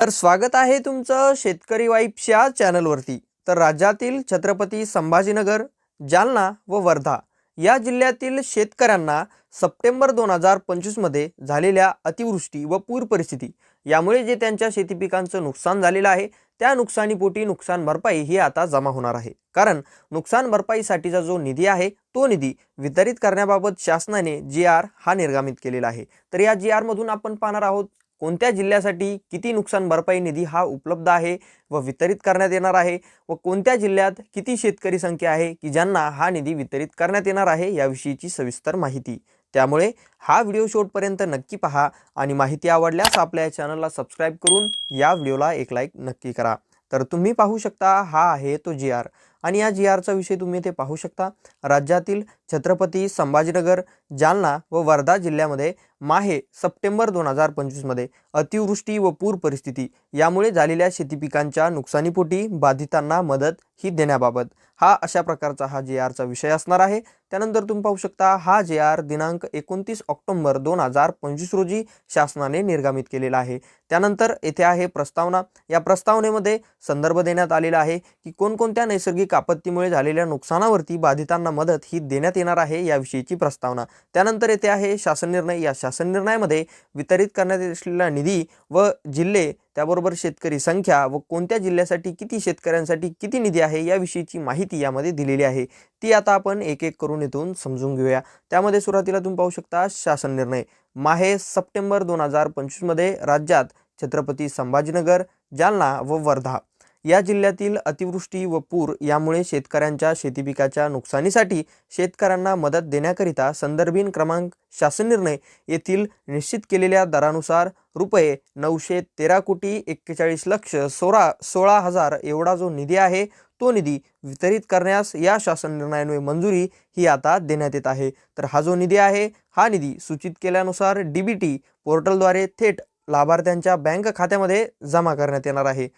तर स्वागत आहे तुमचं शेतकरी वाईफच्या चॅनलवरती. तर राज्यातील छत्रपती संभाजीनगर जालना व वर्धा या जिल्ह्यातील शेतकऱ्यांना सप्टेंबर दोन हजार पंचवीसमध्ये झालेल्या अतिवृष्टी व पूर परिस्थिती यामुळे जे त्यांच्या शेती पिकांचं नुकसान झालेलं आहे त्या नुकसानीपोटी नुकसान भरपाई ही आता जमा होणार आहे. कारण नुकसान भरपाईसाठीचा जो निधी आहे तो निधी वितरित करण्याबाबत शासनाने जी आर हा निर्गमित केलेला आहे. तर या जी आरमधून आपण पाहणार आहोत कोणत्या जिल्ह्यासाठी किती नुकसान भरपाई निधी हा उपलब्ध आहे व वितरित करण्यात येणार आहे व कोणत्या जिल्ह्यात किती शेतकरी संख्या आहे की ज्यांना हा निधी वितरित करण्यात येणार आहे याविषयीची सविस्तर माहिती. त्यामुळे हा व्हिडिओ शेवटपर्यंत नक्की पहा आणि माहिती आवडल्यास आपल्या या चॅनलला सबस्क्राईब करून या व्हिडिओला एक लाईक नक्की करा. तर तुम्ही पाहू शकता हा आहे तो जी आर आणि या जी आरचा विषय तुम्ही ते पाहू शकता. राज्यातील छत्रपती संभाजीनगर जालना व वर्धा जिल्ह्यामध्ये माहे सप्टेंबर दोन हजार पंचवीसमध्ये अतिवृष्टी व पूर परिस्थिती यामुळे झालेल्या शेती पिकांच्या नुकसानीपोटी बाधितांना मदत ही देण्याबाबत. हा अशा प्रकारचा हा जे आरचा विषय असणार आहे. त्यानंतर तुम्ही पाहू शकता हा जे आर दिनांक एकोणतीस ऑक्टोंबर दोन हजार पंचवीस रोजी शासनाने निर्गमित केलेला आहे. त्यानंतर येथे आहे प्रस्तावना. या प्रस्तावनेमध्ये संदर्भ देण्यात आलेला आहे की कोणकोणत्या नैसर्गिक आपत्तीमुळे झालेल्या नुकसानावरती बाधितांना मदत ही देण्यात येणार आहे याविषयीची प्रस्तावना. त्यानंतर येथे आहे शासन निर्णय. या शासन निर्णयामध्ये वितरित करण्यात असलेला निधी व जिल्हे त्याबरोबर शेतकरी संख्या व कोणत्या जिल्ह्यासाठी किती शेतकऱ्यांसाठी किती निधी आहे याविषयीची माहिती यामध्ये दिलेली आहे. ती आता आपण एक एक करून इथून समजून घेऊया. त्यामध्ये सुरुवातीला तुम्ही पाहू शकता शासन निर्णय. माहे सप्टेंबर दोन हजार पंचवीसमध्ये राज्यात छत्रपती संभाजीनगर जालना व वर्धा. या जिल्ह्यातील अतिवृष्टी व पूर यामुळे शेतकऱ्यांच्या शेतीपिकाच्या नुकसानीसाठी शेतकऱ्यांना मदत देण्याकरिता संदर्भीन क्रमांक शासन निर्णय येथील निश्चित केलेल्या दरानुसार रुपये नऊशे तेरा कोटी एक्केचाळीस लक्ष सोळा सोळा हजार एवढा जो निधी आहे तो निधी वितरित करण्यास या शासन निर्णयाने मंजुरी ही आता देण्यात येत आहे. तर हा जो निधी आहे हा निधी सूचित केल्यानुसार डी बी टी पोर्टलद्वारे थेट लाभार्थ्यांच्या बँक खात्यामध्ये जमा करण्यात येणार आहे.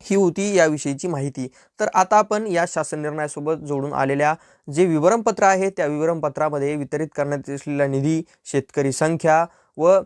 ही होती याविषयीची माहिती. तर आता आपण या शासन निर्णयासोबत जोडून आलेल्या जे विवरणपत्र आहे त्या विवरणपत्रामध्ये वितरित करण्यात असलेला निधी शेतकरी संख्या व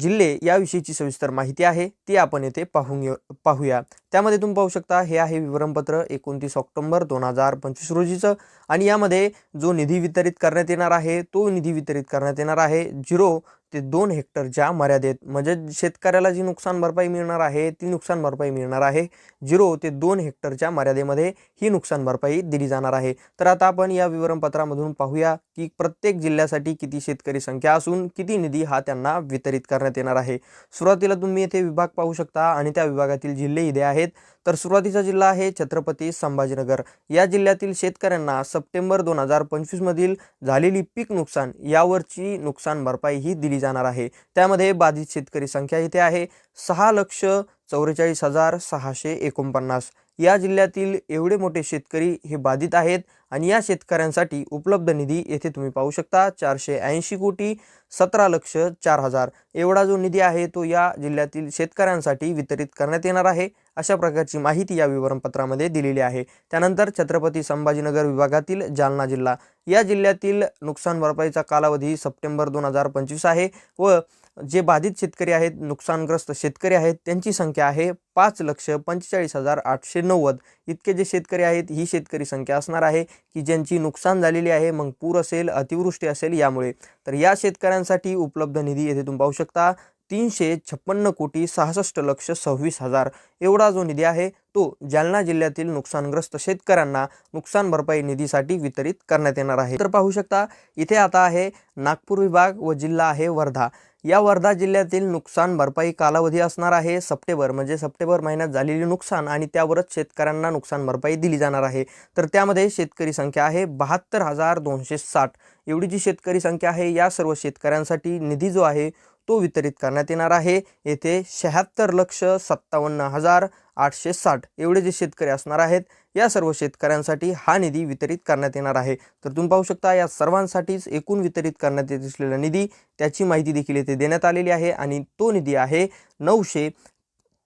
जिल्हे याविषयीची सविस्तर माहिती आहे ती आपण येथे पाहून घेऊ पाहूया. त्यामध्ये तुम्ही पाहू शकता हे आहे विवरणपत्र एकोणतीस ऑक्टोंबर दोन हजार पंचवीस रोजीचं आणि यामध्ये जो निधी वितरित करण्यात येणार आहे तो निधी वितरित करण्यात येणार आहे झिरो ते दोन हेक्टरच्या मर्यादेत म्हणजे शेतकऱ्याला जी नुकसान भरपाई मिळणार आहे ती नुकसान भरपाई मिळणार आहे. झिरो ते दोन हेक्टरच्या मर्यादेमध्ये ही नुकसान भरपाई दिली जाणार आहे. तर आता आपण या विवरणपत्रामधून पाहूया की प्रत्येक जिल्ह्यासाठी किती शेतकरी संख्या असून किती निधी हा त्यांना वितरित करण्यात येणार आहे. सुरुवातीला तुम्ही येथे विभाग पाहू शकता आणि त्या विभागातील जिल्हे इथे आहेत. तर सुरुवातीचा जिल्हा आहे छत्रपती संभाजीनगर. या जिल्ह्यातील शेतकऱ्यांना सप्टेंबर दोन हजार पंचवीसमधील झालेली पीक नुकसान यावरची नुकसान भरपाई ही दिली जाणार आहे. त्यामध्ये बाधित शेतकरी संख्या इथे आहे. सहा लक्ष चौवेचाळीस हजार सहाशे एकोणपन्नास. या जिल्ह्यातील एवढे मोठे शेतकरी हे बाधित आहेत. आणि या शेतकऱ्यांसाठी उपलब्ध निधी येथे तुम्ही पाहू शकता. चारशे ऐंशी कोटी सतरा लक्ष चार हजार. एवढा जो निधी आहे तो या जिल्ह्यातील शेतकऱ्यांसाठी वितरित करण्यात येणार आहे. अशा प्रकारची माहिती या विवरणपत्रामध्ये दिलेली आहे. त्यानंतर छत्रपती संभाजीनगर विभागातील जालना जिल्हा. या जिल्ह्यातील नुकसान भरपाईचा कालावधी सप्टेंबर दोन हजार पंचवीस आहे व जे बाधित शेतकरी आहेत नुकसानग्रस्त शेतकरी आहेत त्यांची संख्या आहे पाच लक्ष पंचेचाळीस हजार आठशे नव्वद. इतके जे शेतकरी आहेत ही शेतकरी संख्या असणार आहे की ज्यांची नुकसान झालेली आहे मग पूर असेल अतिवृष्टी असेल यामुळे. तर या शेतकऱ्यांसाठी उपलब्ध निधी येथे तुम्ही पाहू शकता. तीनशे छप्पन्न कोटी सहासष्ट लक्ष सव्वीस हजार. एवढा जो निधी आहे तो जालना जिल्ह्यातील नुकसानग्रस्त शेतकऱ्यांना नुकसान भरपाई निधीसाठी वितरित करण्यात येणार आहे. तर पाहू शकता इथे आता आहे नागपूर विभाग व जिल्हा आहे वर्धा. या वर्धा जिल्ह्यातील नुकसान भरपाई कालावधी असणार आहे. सप्टेंबर म्हणजे सप्टेंबर महिन्यात झालेली नुकसान आणि त्यावरच शेतकऱ्यांना नुकसान भरपाई दिली जाणार आहे. तर त्यामध्ये शेतकरी संख्या आहे बहात्तर हजार दोनशे साठ. एवढी जी शेतकरी संख्या आहे या सर्व शेतकऱ्यांसाठी निधी जो आहे तो वितरित करण्यात येणार आहे. येथे शहात्तर लक्ष सत्तावन्न हजार आठशे साठ एवढे जे शेतकरी असणार आहेत या सर्व शेतकऱ्यांसाठी हा निधी वितरित करण्यात येणार आहे. तर तुम्ही पाहू शकता या सर्वांसाठीच एकूण वितरित करण्यात येत असलेला निधी त्याची माहिती देखील येथे देण्यात आलेली आहे आणि तो निधी आहे नऊशे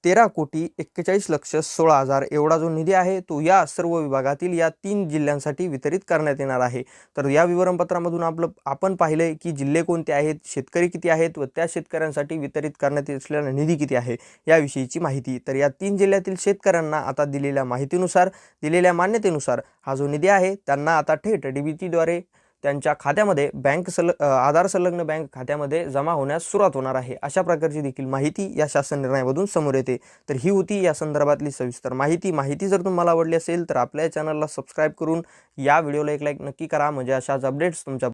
तेरा कोटी एक्केचाळीस लक्ष सोळा हजार एवढा जो निधी आहे तो या सर्व विभागातील या तीन जिल्ह्यांसाठी वितरित करण्यात येणार आहे. तर या विवरणपत्रामधून आपलं आपण पाहिलं की जिल्हे कोणते आहेत शेतकरी किती आहेत व त्या शेतकऱ्यांसाठी वितरित करण्यात येत असलेला निधी किती आहे याविषयीची माहिती. तर या तीन जिल्ह्यातील शेतकऱ्यांना आता दिलेल्या माहितीनुसार दिलेल्या मान्यतेनुसार हा जो निधी आहे त्यांना आता थेट डी बी टीद्वारे त्यांच्या खात्यामध्ये बँक सल आधार संलग्न बँक खात्यामध्ये जमा होण्यास सुरुवात होणार आहे. अशा प्रकारची देखील माहिती या शासन निर्णयामधून समोर येते. तर ही होती या संदर्भातली सविस्तर माहिती. माहिती जर तुम्हाला आवडली असेल तर आपल्या चॅनलला सबस्क्राईब करून या व्हिडिओला एक लाईक नक्की करा. म्हणजे अशाच अपडेट्स तुमच्या